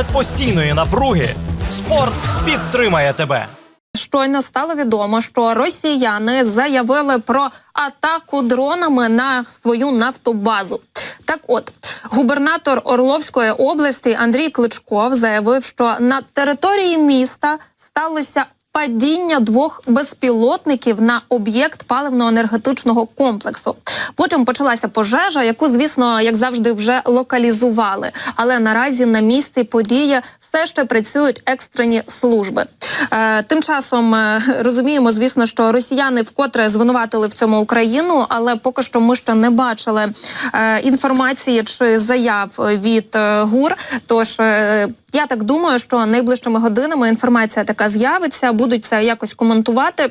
Серед постійної напруги спорт підтримає тебе. Щойно стало відомо, що росіяни заявили про атаку дронами на свою нафтобазу. Так, от губернатор Орловської області Андрій Кличков заявив, що на території міста сталося. Падіння двох безпілотників на об'єкт паливно-енергетичного комплексу. Потім почалася пожежа, яку, звісно, як завжди, вже локалізували. Але наразі на місці події все ще працюють екстрені служби. Е, тим часом е, розуміємо, звісно, що росіяни вкотре звинуватили в цьому Україну, але поки що ми ще не бачили е, інформації чи заяв від е, ГУР. Тож е, я так думаю, що найближчими годинами інформація така з'явиться, будуть це якось коментувати.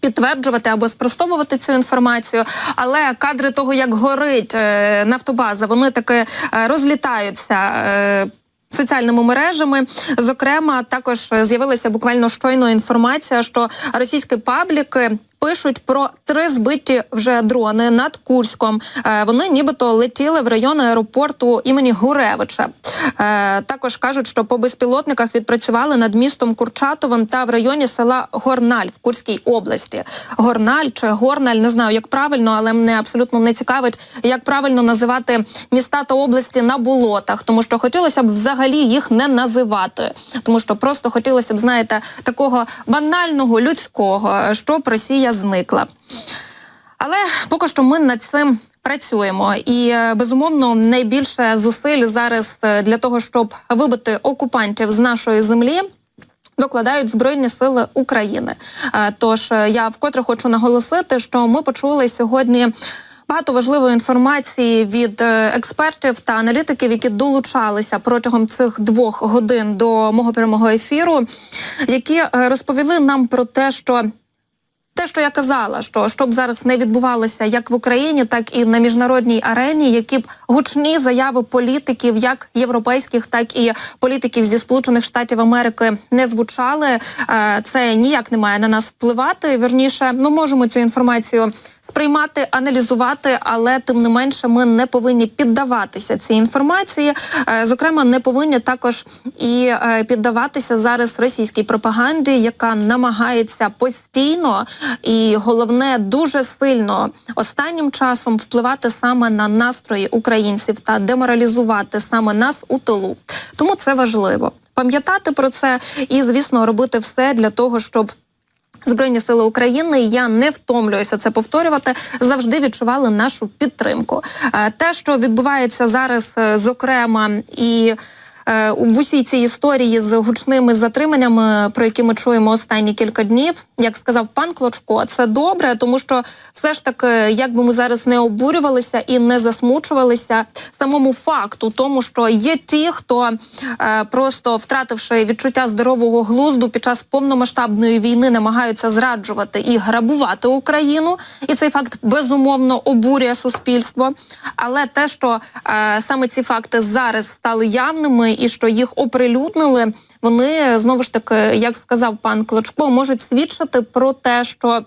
Підтверджувати або спростовувати цю інформацію, але кадри того, як горить е, нафтобаза, вони таки е, розлітаються. Е, Соціальними мережами, зокрема, також з'явилася буквально щойно інформація, що російські пабліки пишуть про три збиті вже дрони над Курськом. Е, Вони нібито летіли в район аеропорту імені Гуревича. Е, Також кажуть, що по безпілотниках відпрацювали над містом Курчатовим та в районі села Горналь в Курській області. Горналь чи Горналь, не знаю, як правильно, але мене абсолютно не цікавить, як правильно називати міста та області на болотах, тому що хотілося б взагалі їх не називати, тому що просто хотілося б, знаєте, такого банального людського, щоб Росія зникла. Але поки що ми над цим працюємо, і е, безумовно найбільше зусиль зараз е, для того, щоб вибити окупантів з нашої землі. Докладають збройні сили України. Е, Тож я вкотре хочу наголосити, що ми почули сьогодні. Багато важливої інформації від експертів та аналітиків, які долучалися протягом цих двох годин до мого прямого ефіру, які розповіли нам про те, що те, що я казала, що щоб зараз не відбувалося як в Україні, так і на міжнародній арені, які б гучні заяви політиків, як європейських, так і політиків зі Сполучених Штатів Америки не звучали. е, Це ніяк не має на нас впливати. Вірніше, ми можемо цю інформацію сприймати, аналізувати, але тим не менше ми не повинні піддаватися цій інформації. Е, Зокрема, не повинні також і е, піддаватися зараз російській пропаганді, яка намагається постійно і головне дуже сильно останнім часом впливати саме на настрої українців та деморалізувати саме нас у тилу. Тому це важливо пам'ятати про це і, звісно, робити все для того, щоб. Збройні сили України, я не втомлююся це повторювати. Завжди відчували нашу підтримку. Е, Те, що відбувається зараз, е, зокрема, і в усій цій історії з гучними затриманнями, про які ми чуємо останні кілька днів, як сказав пан Клочко, це добре, тому що все ж таки, як би ми зараз не обурювалися і не засмучувалися самому факту, тому що є ті, хто е, просто втративши відчуття здорового глузду під час повномасштабної війни, намагаються зраджувати і грабувати Україну, і цей факт безумовно обурює суспільство. Але те, що е, саме ці факти зараз стали явними, і що їх оприлюднили, вони знову ж таки, як сказав пан Клочко, можуть свідчити про те, що.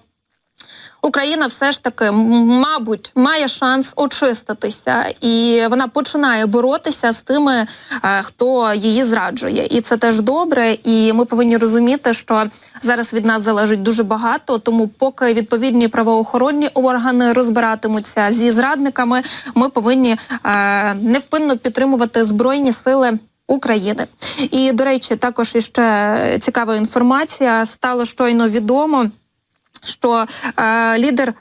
Україна все ж таки, мабуть, має шанс очиститися, і вона починає боротися з тими, е, хто її зраджує, і це теж добре. І ми повинні розуміти, що зараз від нас залежить дуже багато. Тому, поки відповідні правоохоронні органи розбиратимуться зі зрадниками, ми повинні е, невпинно підтримувати збройні сили. України. І до речі, також іще цікава інформація. Стало щойно відомо що е, лідер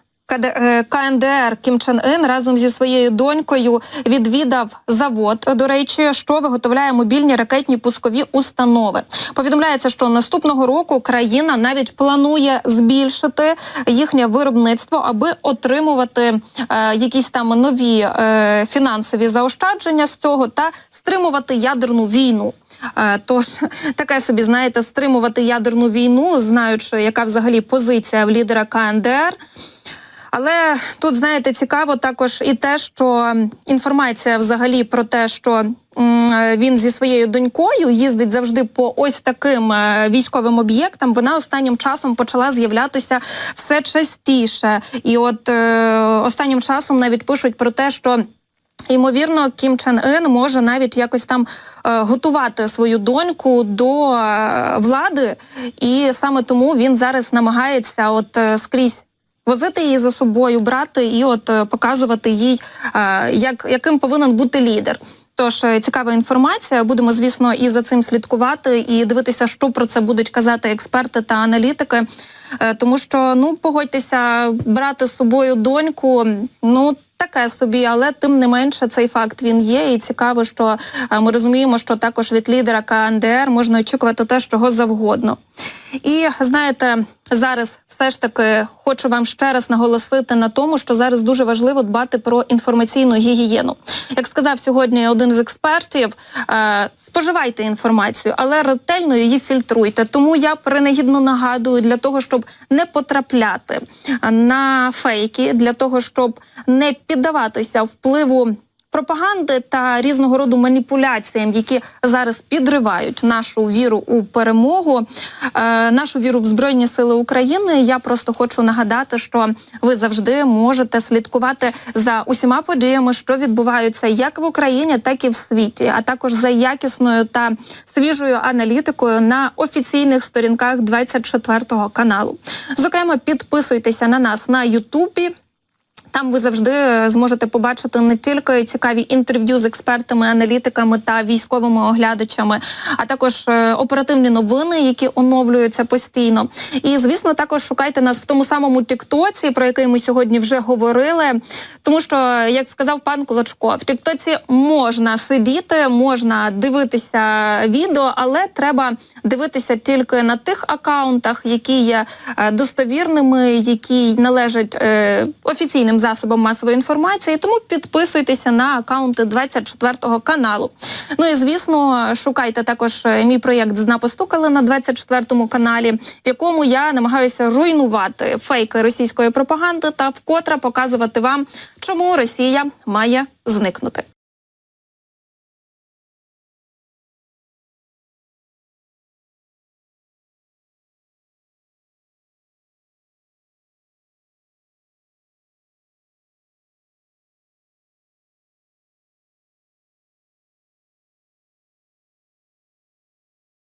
КНДР Кім Чен Ін разом зі своєю донькою відвідав завод. До речі, що виготовляє мобільні ракетні пускові установи. Повідомляється, що наступного року країна навіть планує збільшити їхнє виробництво, аби отримувати е, якісь там нові е, фінансові заощадження з цього та стримувати ядерну війну. Е, Тож таке собі знаєте, стримувати ядерну війну, знаючи, яка взагалі позиція в лідера КНДР. Але тут знаєте цікаво також і те, що інформація взагалі про те, що він зі своєю донькою їздить завжди по ось таким е, військовим об'єктам. Вона останнім часом почала з'являтися все частіше. І от е, останнім часом навіть пишуть про те, що. Ймовірно, Кім Чен Ін може навіть якось там е, готувати свою доньку до е, влади, і саме тому він зараз намагається от е, скрізь. Возити її за собою, брати і от е, показувати їй, е, як, яким повинен бути лідер. Тож е, цікава інформація. Будемо, звісно, і за цим слідкувати, і дивитися, що про це будуть казати експерти та аналітики. Тому що ну погодьтеся, брати з собою доньку, ну. Таке собі, але тим не менше цей факт він є. І цікаво, що ми розуміємо, що також від лідера КНДР можна очікувати те, чого завгодно. І знаєте, зараз все ж таки хочу вам ще раз наголосити на тому, що зараз дуже важливо дбати про інформаційну гігієну. Як сказав сьогодні один з експертів, е, споживайте інформацію, але ретельно її фільтруйте. Тому я принагідно нагадую для того, щоб не потрапляти на фейки, для того, щоб не піддаватися впливу. Пропаганди та різного роду маніпуляціям, які зараз підривають нашу віру у перемогу, е, нашу віру в Збройні Сили України. Я просто хочу нагадати, що ви завжди можете слідкувати за усіма подіями, що відбуваються як в Україні, так і в світі, а також за якісною та свіжою аналітикою на офіційних сторінках 24 каналу. Зокрема, підписуйтеся на нас на Ютубі. Там ви завжди е, зможете побачити не тільки цікаві інтерв'ю з експертами, аналітиками та військовими оглядачами, а також е, оперативні новини, які оновлюються постійно. І звісно, також шукайте нас в тому самому Тіктоці, про який ми сьогодні вже говорили. Тому що, як сказав пан Клочко, в Тіктоці можна сидіти, можна дивитися відео, але треба дивитися тільки на тих акаунтах, які є е, достовірними, які належать офіційним засобам масової інформації. Тому підписуйтеся на акаунти 24 каналу. Ну і звісно, шукайте також е, мій проєкт «Зна постукали» на 24 каналі, в якому я намагаюся руйнувати фейки російської пропаганди та вкотре показувати вам, чому Росія має зникнути.